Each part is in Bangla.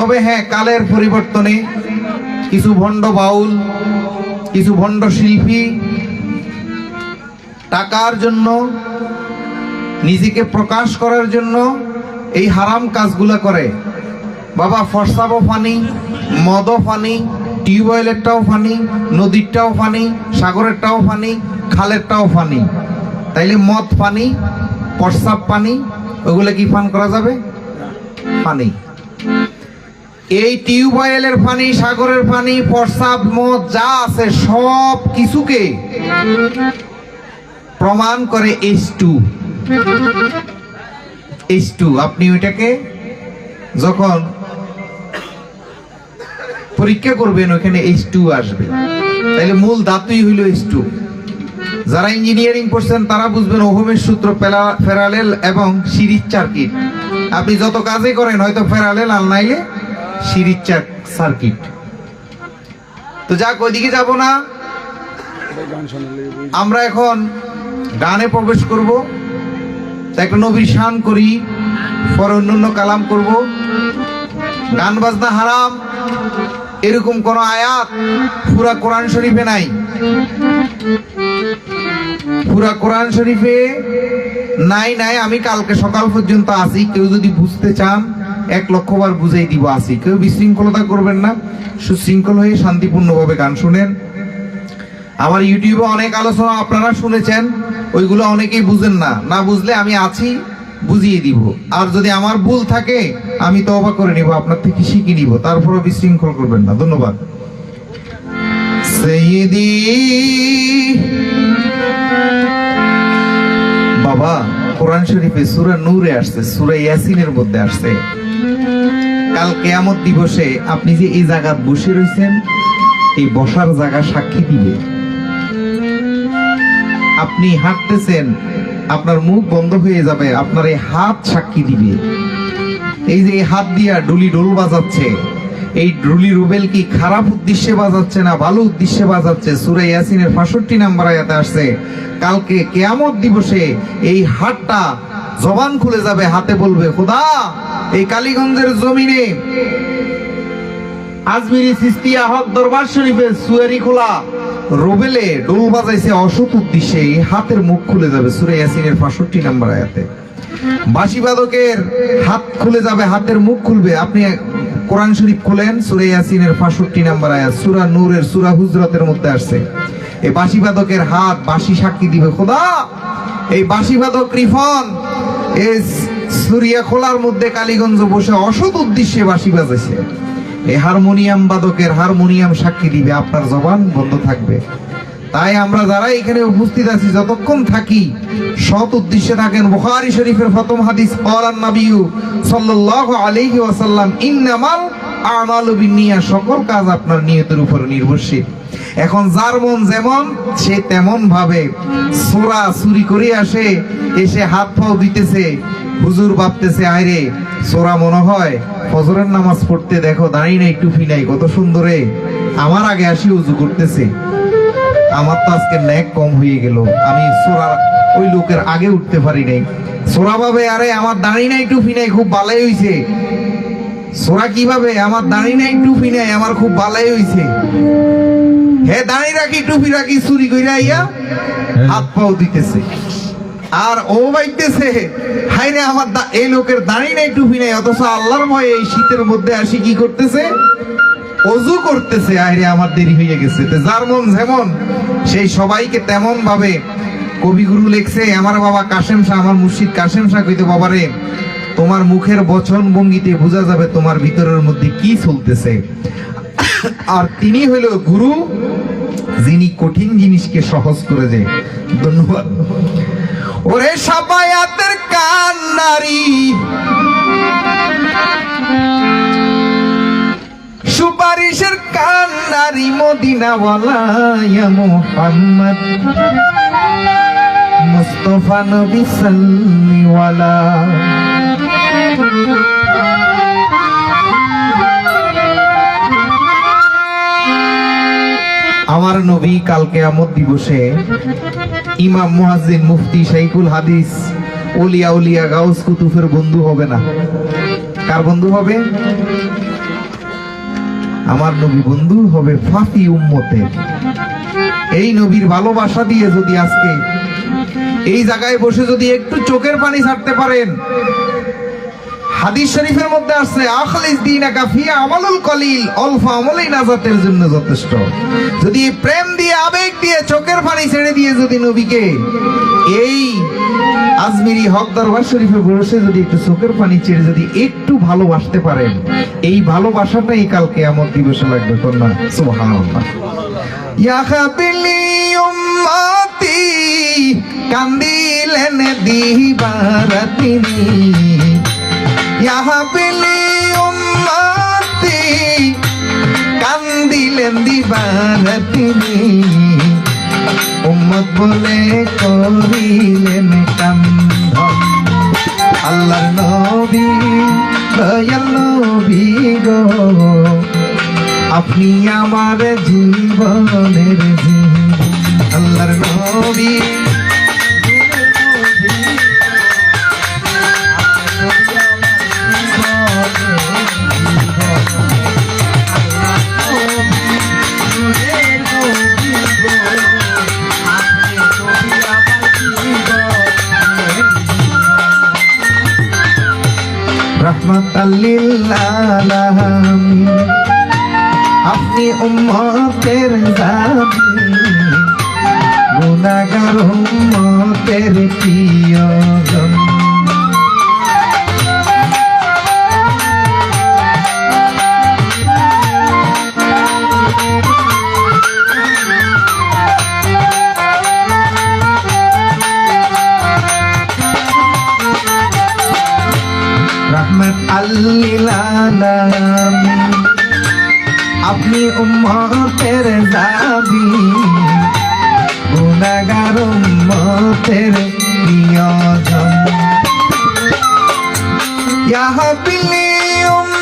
তবে হ্যাঁ কালের পরিবর্তনে কিছু ভণ্ড বাউল, কিছু ভণ্ড শিল্পী টাকার জন্য, নিজেকে প্রকাশ করার জন্য এই হারাম কাজগুলো করে। বাবা, ফরসাবও ফানি, মদও ফানি, টিউবওয়েলেরটাও ফানি, নদীরটাও ফানি, সাগরেরটাও ফানি, খালেরটাও ফানি। তাইলে মদ পানি প্রস্রাব পানি ওগুলো কি পান করা যাবে? পানি এই টিউবওয়েলের পানি, সাগরের পানি, প্রস্রাব, মদ, যা আছে সব কিছুকে প্রমাণ করে এইচ টু এইচ টু আপনি ওইটাকে যখন পরীক্ষা করবেন ওখানে এইচ টু আসবে। তাহলে মূল ধাতুই হইল এইচ টু যারা ইঞ্জিনিয়ারিং করছেন, তারা বুঝবেন ওহমের সূত্র ফেরালেল এবং সিরিজ সার্কিট আপনি যত কাজে করেন, হয়তো ফেরালেল আর নাইলে সিরিজ সার্কিট। তো যাক, ওইদিকে যাব না। আমরা এখন গানে প্রবেশ করব। একটা নবীর শান করি, পরে অন্যান্য কালাম করব। গান বাজনা হারাম, এরকম কোন আয়াত পুরা কোরআন শরীফে নাই। পুরা কোরআন শরীফে নাই নাই, আমি কালকে সকাল পর্যন্ত আসি কেউ যদি বুঝতে চান। এক লক্ষ বার বুঝাই দিব আসি। কেউ বিশৃঙ্খলতা করবেন না, সুশৃঙ্খল হয়ে শান্তিপূর্ণভাবে গান শুনেন। আমার ইউটিউবে অনেক আলোচনা আপনারা শুনেছেন, ওইগুলো অনেকেই বুঝেন না। না বুঝলে আমি আছি, বুঝিয়ে দিব। আর যদি আমার ভুল থাকে, আমি তো অবাক করে নিব, আপনার থেকে শিখে নিব, তারপরও বিশৃঙ্খল করবেন না। ধন্যবাদ। বাবা, কোরআন শরীফে সুরা নূরে আসছে, সুরা ইয়াসিনের মধ্যে আসছে। কাল কেয়ামত দিবসে আপনি যে এই জায়গা বসে রয়েছেন এই বসার জায়গা সাক্ষী দিবে। আপনি হাঁটতেছেন, আপনার মুখ বন্ধ হয়ে যাবে, আপনার এই হাত সাক্ষী দিবে। এই যে হাত দিয়া ডুলি ডোল বাজাচ্ছে, এই ডুলি রুবেল কি খারাপ উদ্দেশ্যে বাজাচ্ছে না ভালো উদ্দেশ্যে বাজাচ্ছে? সুরে ইয়াসিনের পাঁষট্টি নাম্বার আয়াতে আসছে, কালকে কেয়ামত দিবসে এই হাতটা জবান খুলে যাবে, হাতে বলবে, খোদা এই কালীগঞ্জের জমিনে আজমিরি সিস্তিয়া হক দরবার শরীফে সুয়ারি খোলা। রোবেলে ডোল বাজাইছে অসৎ উদ্দেশ্যে হাতের মুখ খুলে যাবে সুরে ইয়াসিনের পাঁষট্টি নাম্বার আয়াতে। বাঁশিবাদকের হাত খুলে যাবে, হাতের মুখ খুলবে। আপনি কোরআন শরীফ খুলেন, সুরে ইয়াসিনের পাঁষট্টি নাম্বার আয়াত, সুরা নূরের, সুরা হুজরতের মধ্যে আসছে। এই বাঁশিবাদকের হাত বাঁশি সাক্ষী দিবে খোদা। এই বাঁশিবাদক রিফন এই সুরিয়া খোলার মধ্যে কালীগঞ্জ বসে অসৎ উদ্দেশ্যে বাঁশি বাজেছে। এই হারমোনিয়াম বাদকের হারমোনিয়াম সাক্ষী দিবে আপনার জবান, বন্ধ থাকবে। তাই আমরা যারা এখানে উপস্থিত আছি, যতক্ষণ থাকি, সৎ উদ্দেশ্যে থাকেন বুখারী শরীফের প্রথম হাদিস ক্বালান নাবিয়্যু সাল্লাল্লাহু আলাইহি ওয়াসাল্লাম, ইন্নামাল আমালু বিন্নিয়াত সকল কাজ আপনার নিয়তের উপর নির্ভরশীল। এখন যার মন যেমন, সে তেমন ভাবে সোরা চুরি করে আসে, এসে হাত পাও দিতেছে হুজুর ভাবতেছে আয়রে সোরা মনে হয় ফজরের নামাজ পড়তে দেখো দাঁড়িয়ে নাই টুপি নাই কত সুন্দরে। আমার আগে আসি উজু করতেছে। আমার তো আজকে ন্যাক কম হয়ে গেল। আমি সোরা ওই লোকের আগে উঠতে পারি নাই। সোরা ভাবে আরে আমার দাঁড়ি নাই টুপি নাই খুব ভালোই হইছে। সোরা কীভাবে আমার দাঁড়ি নাই টুপি নাই আমার খুব ভালোই হইছে। হে দাঁড়ি রাখি টুপি রাখি চুরি কইরা আইয়া হাত পাও দিতেছে। আর ও বাইতেছে হাই রে আমার এই লোকের দাঁড়ি নাই, টুপি নাই, অথচ আল্লাহর ভয়ে এই শীতের মধ্যে আসি কি করতেছে? অজু করতেছে, আইরে আমার দেরি হয়ে গেছে। যার মন যেমন, সেই সবাইকে তেমন ভাবে কবিগুরু লেখছে, আমার বাবা কাশেম শাহ, আমার মুর্শিদ কাশেম শাহ কইতে, বাবারে, তোমার মুখের বচন ভঙ্গিতে বোঝা যাবে তোমার ভিতরের মধ্যে কি চলতেছে। আর তিনি হইল গুরু, যিনি কঠিন জিনিসকে সহজ করে দেয়। ধন্যবাদ। ওরে সবায়াতের কান নারী। সুপারিশের কান্নারি মদিনাওয়ালা মোহাম্মদ। মুস্তফা নবী সাল্লিওয়ালা আমার নবী কালকে আমদ দিবসে ইমাম মুহাজ্জিন মুফতি শাইকুল হাদিস, ওলিয়া উলিয়া গাউস কুতুফের বন্ধু হবে না। কার বন্ধু হবে? আমার নবী বন্ধু হবে ফাফি উম্মতের। এই নবীর ভালোবাসা দিয়ে যদি আজকে এই জায়গায় বসে যদি একটু চোখের পানি ছাড়তে পারেন হাদিস শরীফের মধ্যে আসছে, আখলিস দিন কাফিয়া আমালুল কলিল অল্প আমলেই নাজাতের জন্য যথেষ্ট। যদি প্রেম দিয়ে আবেগ দিয়ে চোখের পানি ছেড়ে দিয়ে যদি নবীকে এই আজমিরি হক দরবার শরীফে বসে যদি একটু চোখের পানি ছেড়ে যদি একটু ভালোবাসতে পারেন, এই ভালোবাসাটাই কালকে আমার দিবসে লাগবে, কন্যা। সুবহানাল্লাহ। কান্দিলেন দিবারাতিনি। ইয়াহাবিলি উম্মতি কান্দিলেন দিবারাতিনি। উম্মত বলে করিলেন কান্দন আল্লাহর নবী, দয়াল নবী গো। আপনি আমার জীবনের জীবন আল্লাহর নবী উম্মতের দাবি গুনাগার উম্মতের প্রিয়জন রহমত আল্লিল আলামিন। আপনি উম্মতের দাবি গুণাগার উম্মতের প্রিয়জন ইয়াহাবিলি উম্মতি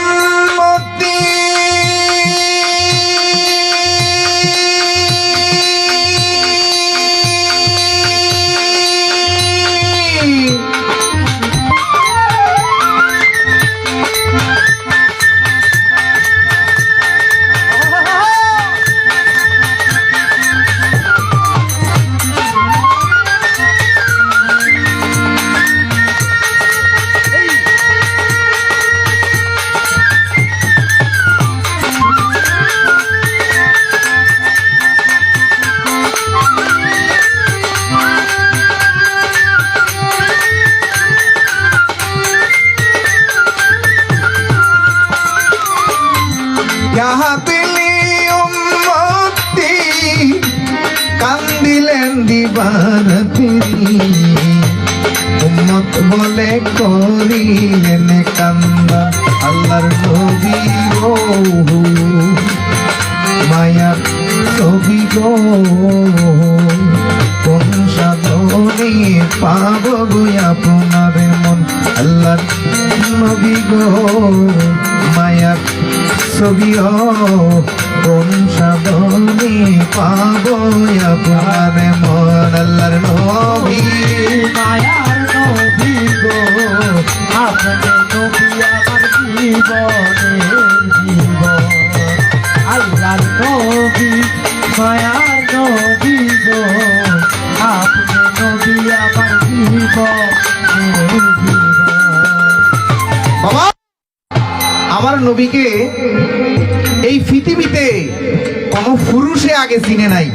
পুরুষে আগে চিনে নাই।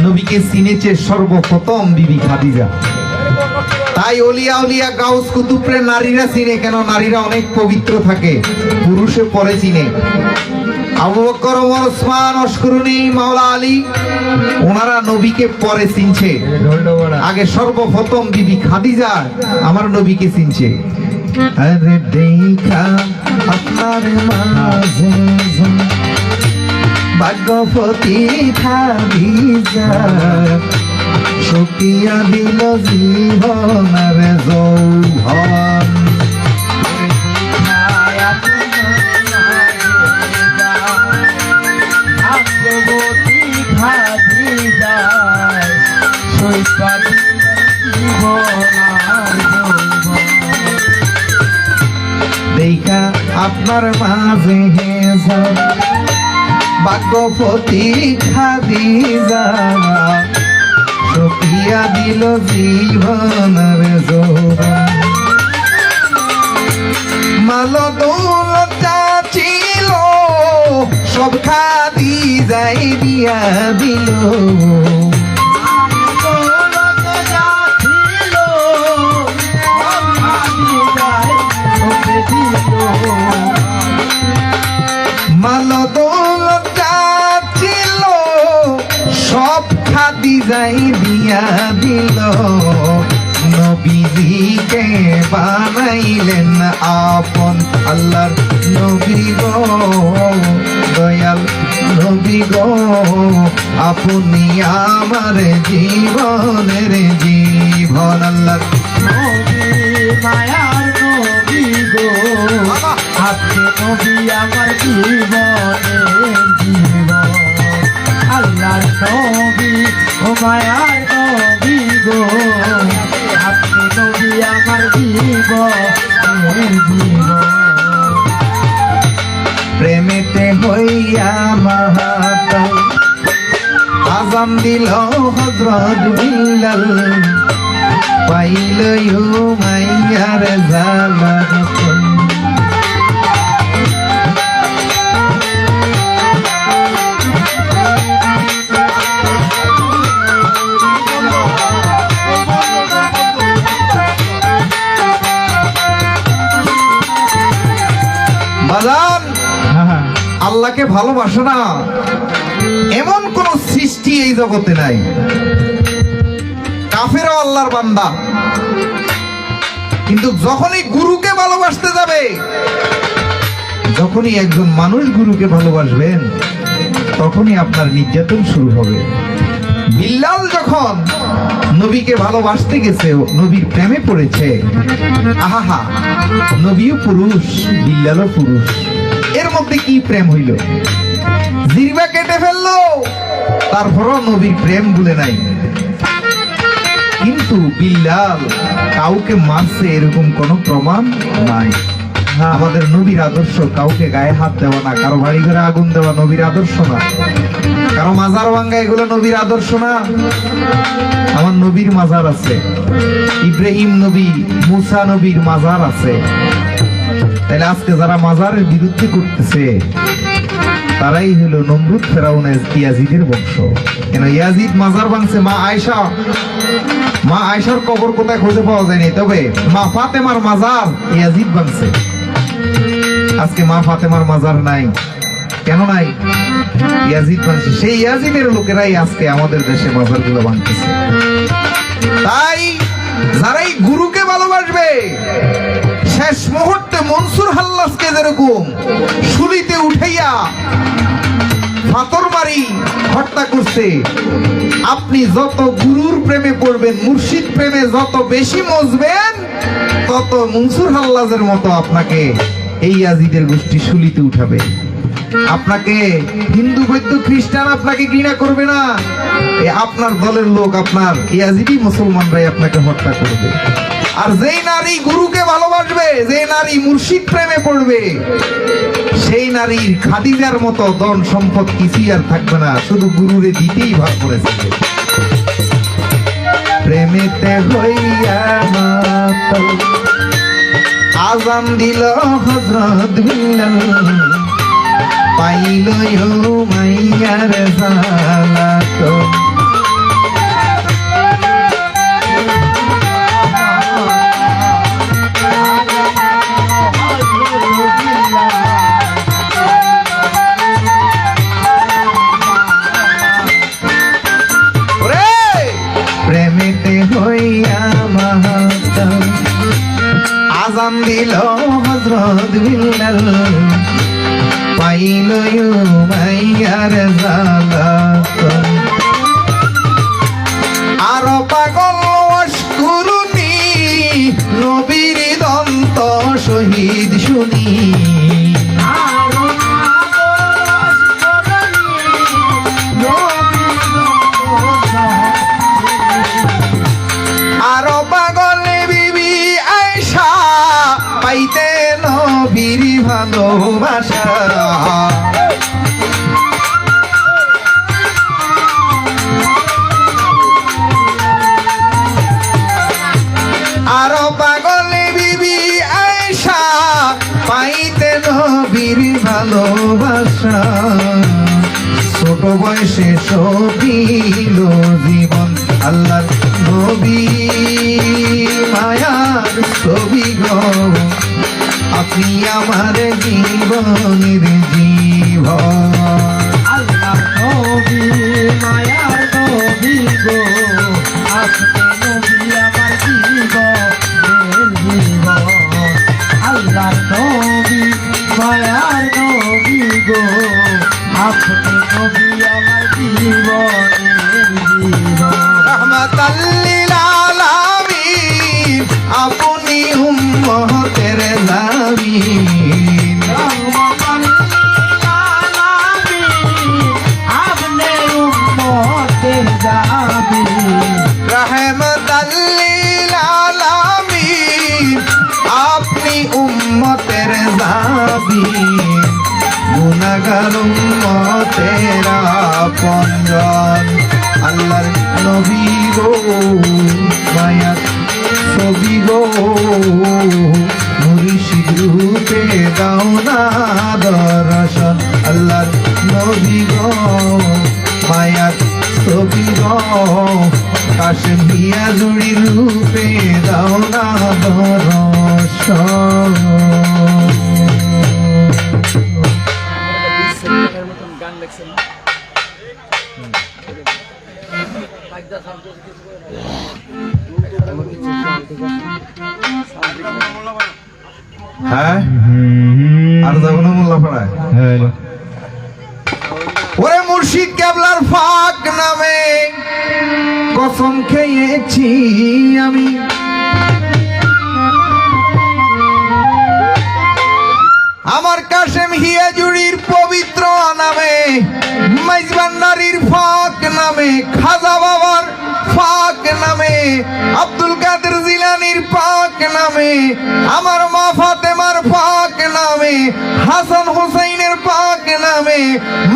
নবীকে চিনেছে সর্বপ্রথম বিবি খাদিজা। তাই অলিয়া অলিয়া গাউস কুতুবরে নারীরা চিনে, কেন নারীরা অনেক পবিত্র থাকে, পুরুষে পরে চিনে। চিনছে। আগে সর্বপ্রথম বিবি খাদিজা আমার নবীকে চিনছে। আরে আপনার ভাগ্যপতি খাদিজা শুকিয়া দিল জীবনের যৌভন ভাগ্যবতী ঘাটি যায় জীবন দেখা আপনার মাঝে হেজা ভাগ্যপতি খাদিজা সপিয়া দিল জীবনের জোড়া মালো ছিল সব খাদি যাই দিয়া দিল। দৌলত যাই দিয়া দিল নবীজিকে বানাইলেন আপন আল্লাহর নবী গো। দয়াল নবী গো আপনি আমার জীবনের জীবন আল্লাহর নবী মায়ার নবী গো। আপনি নবী আমার জীবনের জীবন আল্লাহর ও মায়ার নবী গো আপনি নবী আমার জীবনের জীবন প্রেমেতে হইয়া মাহাতাল আজাম দিল হজরত বিল্লাল, পাইল মাইয়ার জালা আল্লাহকে ভালোবাসো না। এমন কোন সৃষ্টি এই জগতে নাই। কাফেরও আল্লাহর বান্দা। কিন্তু যখনই গুরুকে ভালোবাসতে যাবে, যখনই একজন মানুষ গুরুকে ভালোবাসবেন, তখনই আপনার নির্যাতন শুরু হবে। বিল্লাল যখন নবীকে ভালোবাসতে গেছে, নবীর প্রেমে পড়েছে, আহাহা, নবীও পুরুষ, বিল্লালও পুরুষ। এর মধ্যে কি প্রেম হইল? জিরবা কেটে ফেলল তারপরও নবীর প্রেম ভুলে নাই। কিন্তু বিল্লাল কাউকে মারছে এরকম কোনো প্রমাণ নাই। আমাদের নবীর আদর্শ কাউকে গায়ে হাত দেওয়া না কারও বাড়ি ঘরে আগুন দেওয়া নবীর আদর্শ না। কারও মাজার ভাঙ্গা এগুলো নবীর আদর্শ না। আমার নবীর মাজার আছে। ইব্রাহিম নবী মুসা নবীর মাজার আছে। তাহলে আজকে যারা মাজারের বিরুদ্ধে করতেছে, তারাই হলো নমরুদ ফেরাউন ইয়াজিদের বংশ। কেন ইয়াজিদ মাজার ভাঙছে? মা আয়সা মা আয়সার কবর কোথায় খুঁজে পাওয়া যায়নি? তবে মা ফাতেমার মাজার ইয়াজিদ ভাঙছে। আজকে মা ফাতেমার মাজার নাই। কেন নাই? ইয়াজিদ ভাঙছে। সেই ইয়াজিদের লোকেরাই আজকে আমাদের দেশে মাজারগুলো ভাঙতেছে। তাই যারাই গুরুকে ভালোবাসবে শেষ মুহূর্তে মনসুর হাল্লাসকে যেরকম শুলিতে উঠাইয়া ফাতর মারি হত্যা করছে, আপনি যত গুরুর প্রেমে পড়বেন, মুর্শিদ প্রেমে যত বেশি মজবেন, তত মনসুর হাল্লাজের মতো আপনাকে এই আজিদের গোষ্ঠী শুলিতে উঠাবে। আপনাকে হিন্দু বৈদ্য খ্রিস্টান আপনাকে ঘৃণা করবে না আপনার দলের লোক আপনার, এই ইয়াজিদি মুসলমানরাই আপনাকে হত্যা করবে। আর যেই নারী গুরুকে ভালোবাসবে, যে নারী মুর্শিদ প্রেমে পড়বে, সেই নারীর খাদিজার মতো ধন সম্পদ কিছুই আর থাকবে না, শুধু গুরুরে দিতেই ভাগ করেছে প্রেমেতে হইয়া আজান দিল হজরত বিল্লাল পাইল মাইয়ার জালাত। দিল হজরত বিল্লাল। পাইল মাইয়ার জালাত বয়সে সবিল জীবন আল্লাহর নবী মায়ার ছবি গো আপনি আমার জীবনের নামে, আমার মা ফাতেমার পাক নামে, হাসান হুসাইনের পাক নামে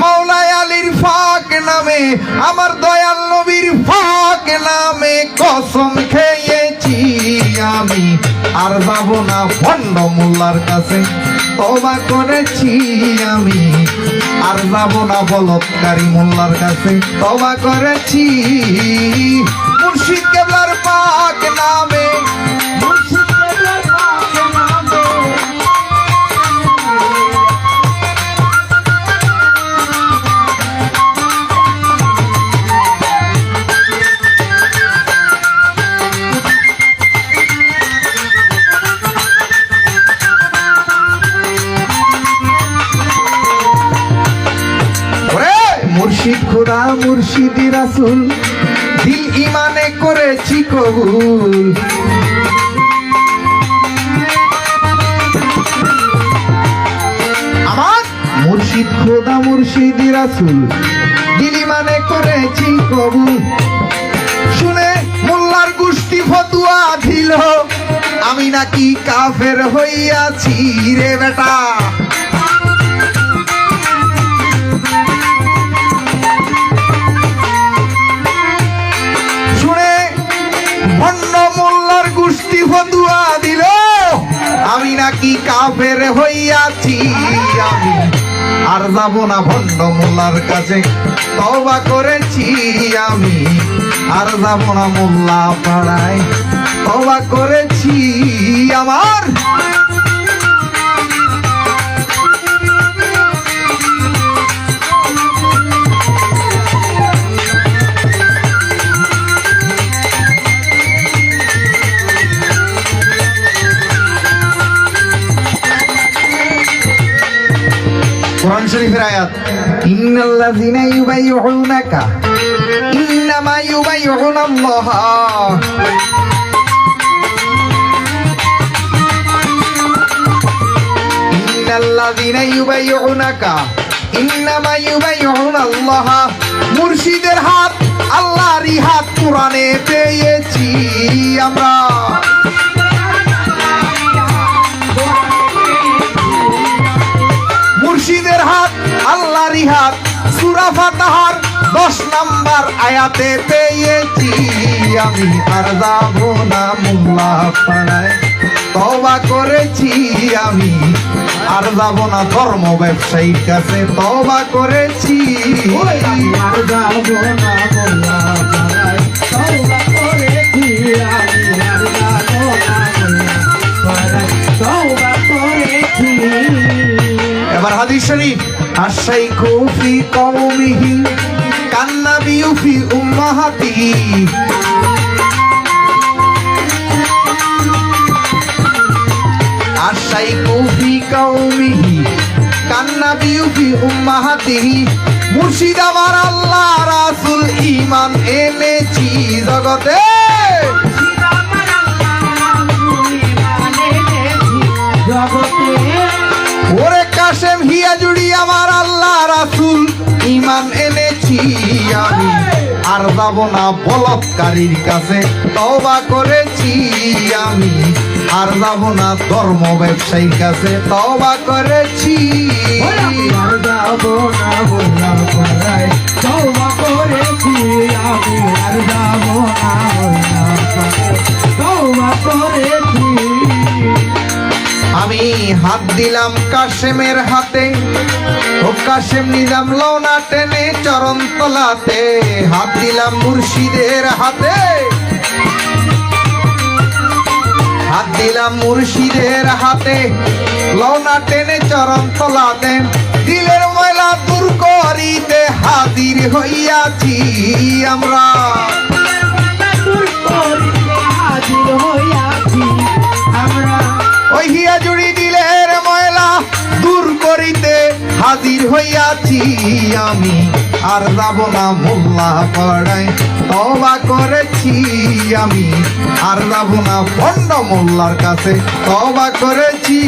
মাওলাই আলীর ফাক নামে, আমার দয়াল নবীর ফাক নামে, কসম খেয়েছি আমি, আর যাব না ভণ্ড মোল্লার কাছে তবা করেছি আমি, আর যাব না বলৎকারী মোল্লার কাছে তবা করেছি। মুর্শিদ কেবলার পাক নামে রাসুল, দিল ইমানে করেছি কবুল। আমার মুর্শিদ খোদা মুর্শিদি রাসুল, দিল ইমানে করেছি কবুল। শুনে মোল্লার গোষ্ঠী ফতুয়া দিল, আমি নাকি কাফের হইয়াছি রে বেটা। কাফের হইয়াছি আমি। আর যাব না ভণ্ড মোল্লার কাছে তবা করেছি আমি। আর যাব না মোল্লা পাড়ায় তবা করেছি আমার। শরীফের আয়াত, ইন্নাল্লাযিনা ইউবাইয়ুনাকা ইন্নামা ইউবাইয়ুনাল্লাহ ইন্নাল্লাযিনা ইউবাইয়ুনাকা ইন্নামা ইউবাইয়ুনাল্লাহ মুর্শিদের হাত, আল্লাহরই হাত কোরআনে পেয়েছি আমরা। মুর্শিদের হাত, আল্লাহরই হাত। সুরা ফাতাহার দশ নাম্বার আয়াতে পেয়েছি আমি। আর যাব না মোল্লা পাড়ায়। তবা করেছি আমি। আর যাব না ধর্ম ব্যবসায়ীর কাছে। তবা করেছি। আর যাব না মোল্লা পাড়ায়। তবা করেছি আমি। হাদিস শরীফ আশাই কুফি কওমিহি কান্নাবিউ ফি উম্মাহাতিহি আশাই কুফি কওমিহি কান্নাবিউ ফি উম্মাহাতিহি মুর্শিদ আমার আল্লাহ রাসূল, ঈমান এনেছি জগতে। কাশেম হিয়া জুড়ি আমার আল্লাহ রাসুল। ইমান এনেছি আমি। আর যাব না বলৎকারীর কাছে তবা করেছি আমি। আর যাব না ধর্ম ব্যবসায়ীর কাছে তবা করেছি। আর যাব না করেছি আমি আর যাব না করেছি আমি হাত দিলাম কাশেমের হাতে। ও কাশেম নিজাম লওনা টেনে চরণ তলাতে। হাত দিলাম মুর্শিদের হাতে। হাত দিলাম মুর্শিদের হাতে। লওনা টেনে চরণ তলাতে। দিলের ময়লা দূর করিতে হাজির হইয়াছি আমরা। হাজির আমরা ওই হিয়া জুড়ি দিলের ময়লা দূর করিতে হাজির হইয়াছি আমি। আর যাব না মোল্লা পাড়ায় তবা করেছি আমি। আর যাব না ভণ্ড মোল্লার কাছে তবা করেছি।